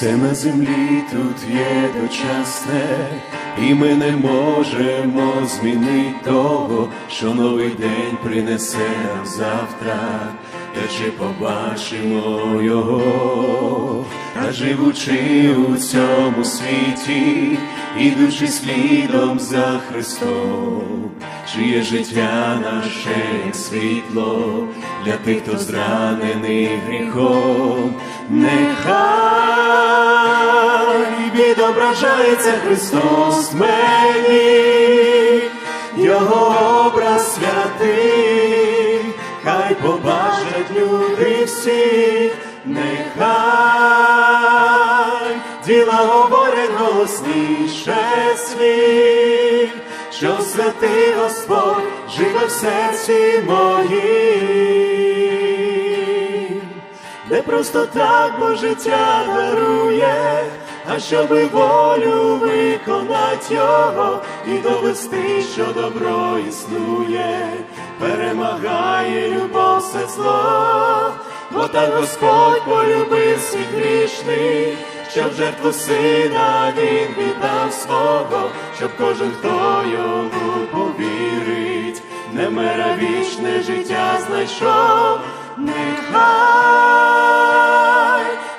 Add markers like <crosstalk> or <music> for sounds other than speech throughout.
Все на землі тут є дочасне, і ми не можемо змінити того, що новий день принесе нам завтра, та чи побачимо його, та живучи у цьому світі, ідучи слідом за Христом, чиє життя наше як світло для тих, хто зранений гріхом, нехай відображається Христос мені, Його люди всі, нехай діла говорять голосніше слів, що святий Господь живе в серці моїм. Не просто так бо життя дарує, а щоби волю виконать його і довести, що добро існує, перемагає любов все зло, бо так Господь полюбив світ грішний, що в жертву сина він віддав свого, щоб кожен, хто йому повірить, не вічне життя знайшов, нехай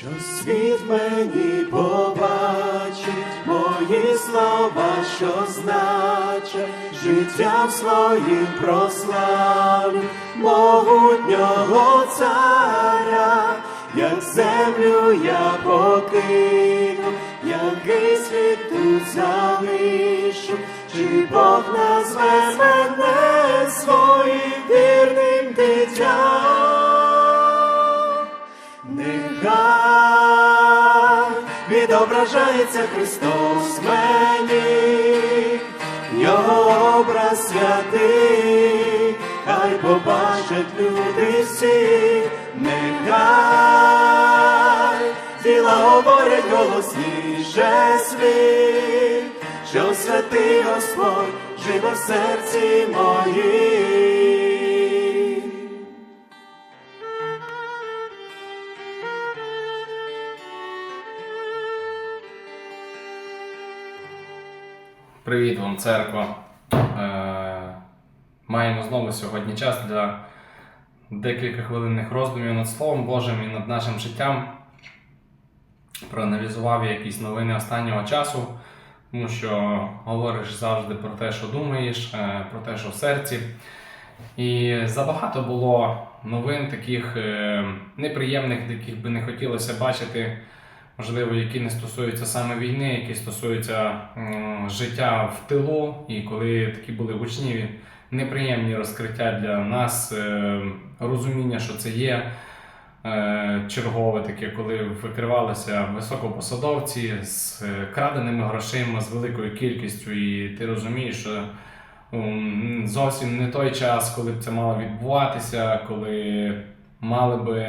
Що світ мені побачить, мої слова, що значать, життям своїм прославлю могутнього царя, як землю я покину, який світ тут залишу, чи Бог назве мене своїм вірним дитям. Нехай відображається Христос мені, Його образ святий, хай побачать люди всі, нехай тіла говорять голосніше світ, що святий Господь живе в серці моїм. Привіт вам, церква. Е, маємо знову сьогодні час для декілька хвилинних роздумів над Словом Божим і над нашим життям. Проаналізував якісь новини останнього часу, тому що говориш завжди про те, що думаєш, е, про те, що в серці. І забагато було новин таких е, неприємних, яких би не хотілося бачити можливо, які не стосуються саме війни, які стосуються життя в тилу, і коли такі були гучні, неприємні розкриття для нас, е, розуміння, що це є. е, Чергове таке, коли викривалися високопосадовці з е, краденими грошима, з великою кількістю, і ти розумієш, що зовсім не той час, коли б це мало відбуватися, коли мали би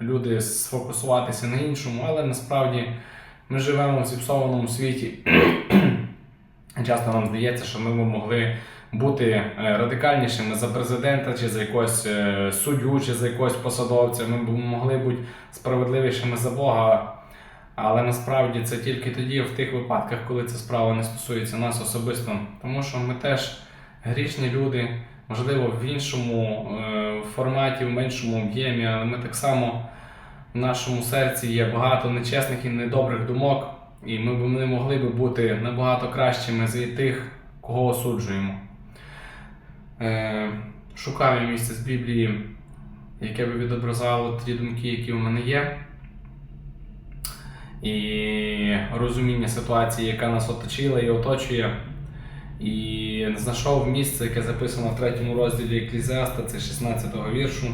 люди сфокусуватися на іншому, але насправді ми живемо в зіпсованому світі. Часто нам здається, що ми б могли бути е, радикальнішими за президента, чи за якогось е, суддю, чи за якогось посадовця. Ми б могли бути справедливішими за Бога. Але насправді це тільки тоді, в тих випадках, коли ця справа не стосується нас особисто. Тому що ми теж грішні люди, можливо, в іншому е, форматі, в меншому об'ємі, але ми так само в нашому серці є багато нечесних і недобрих думок, і ми б не могли би бути набагато кращими за тих, кого осуджуємо. Е, шукав я місце з Біблії, яке би відобразало ті думки, які у мене є. І розуміння ситуації, яка нас оточила і оточує. І знайшов місце, яке записано в третьому розділі Еклізіаста, це 16-го віршу.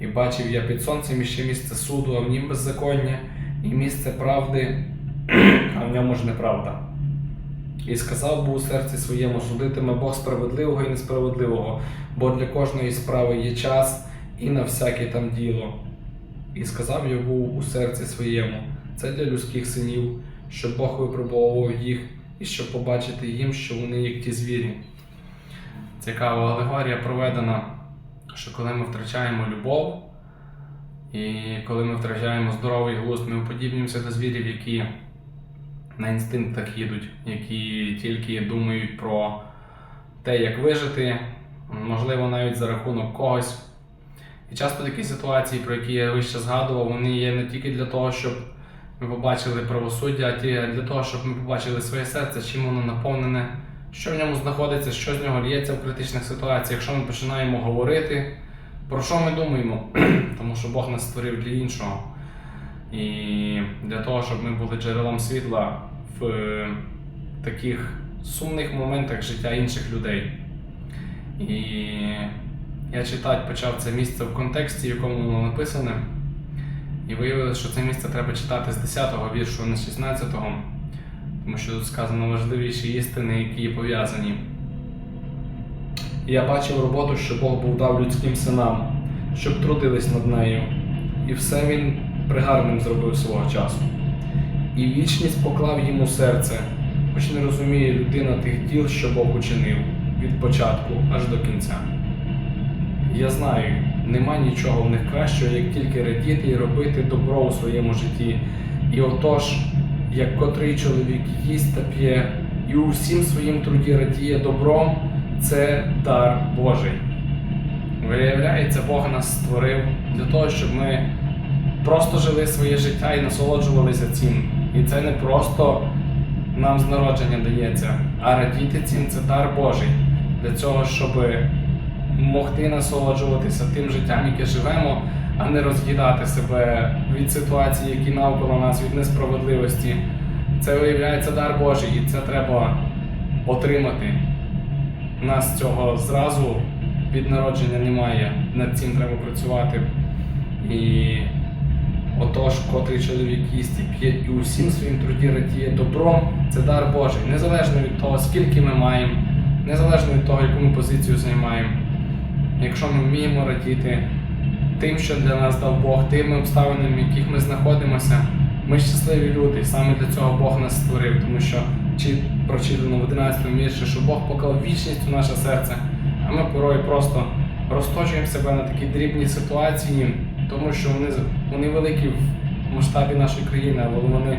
І бачив я під сонцем іще місце суду, а в нім беззаконня, і місце правди, а в ньому ж неправда. І сказав був у серці своєму, судитиме Бог справедливого і несправедливого, бо для кожної справи є час і на всяке там діло. І сказав був у серці своєму, це для людських синів, щоб Бог випробовував їх, і щоб побачити їм, що вони як ті звірі. Цікава алегорія проведена, що коли ми втрачаємо любов, і коли ми втрачаємо здоровий глузд, ми уподібнюємося до звірів, які на інстинктах їдуть, які тільки думають про те, як вижити, можливо, навіть за рахунок когось. І часто такі ситуації, про які я вище згадував, вони є не тільки для того, щоб ми побачили правосуддя, для того, щоб ми побачили своє серце, чим воно наповнене, що в ньому знаходиться, що з нього лється в критичних ситуаціях, якщо ми починаємо говорити, про що ми думаємо, <clears throat> тому що Бог нас створив для іншого. І для того, щоб ми були джерелом світла в е, таких сумних моментах життя інших людей. І я читати почав це місце в контексті, в якому воно написане. І виявилося, що це місце треба читати з 10-го віршу, а не з 16-го, тому що тут сказано важливіші істини, які є пов'язані. Я бачив роботу, що Бог був дав людським синам, щоб трудились над нею. І все він пригарним зробив свого часу. І вічність поклав їм у серце, хоч не розуміє людина тих діл, що Бог учинив від початку аж до кінця. Я знаю, нема нічого в них кращого, як тільки радіти і робити добро у своєму житті. І отож, як котрий чоловік їсть та п'є, і у всім своїм труді радіє добром, це дар Божий. Виявляється, Бог нас створив для того, щоб ми просто жили своє життя і насолоджувалися цим. І це не просто нам з народження дається, а радіти цим це дар Божий для цього, щоб могти насолоджуватися тим життям, яке живемо, а не роз'їдати себе від ситуацій, які навколо нас, від несправедливості. Це виявляється дар Божий, і це треба отримати. Нас цього зразу від народження немає. Над цим треба працювати. І отож, котрий чоловік їсть і п'є і усім своїм труді радіє добром, це дар Божий. Незалежно від того, скільки ми маємо, незалежно від того, яку ми позицію займаємо. Якщо ми вміємо радіти тим, що для нас дав Бог, тими обставинами, в яких ми знаходимося, ми щасливі люди. Саме для цього Бог нас створив, тому що чи прочитано в 11 вірші, що Бог поклав вічність у наше серце, а ми порой просто розточуємо себе на такі дрібні ситуації, тому що вони, вони великі в масштабі нашої країни, але вони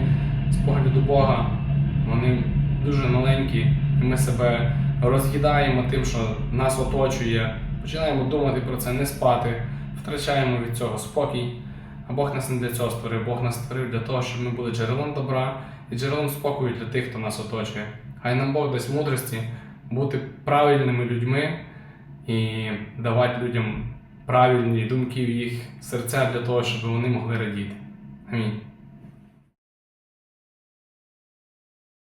з погляду Бога, вони дуже маленькі, і ми себе роз'їдаємо тим, що нас оточує, починаємо думати про це, не спати, втрачаємо від цього спокій. А Бог нас не для цього створив, Бог нас створив для того, щоб ми були джерелом добра і джерелом спокою для тих, хто нас оточує. Хай нам Бог дасть мудрості бути правильними людьми і давати людям правильні думки в їх серця для того, щоб вони могли радіти. Амінь.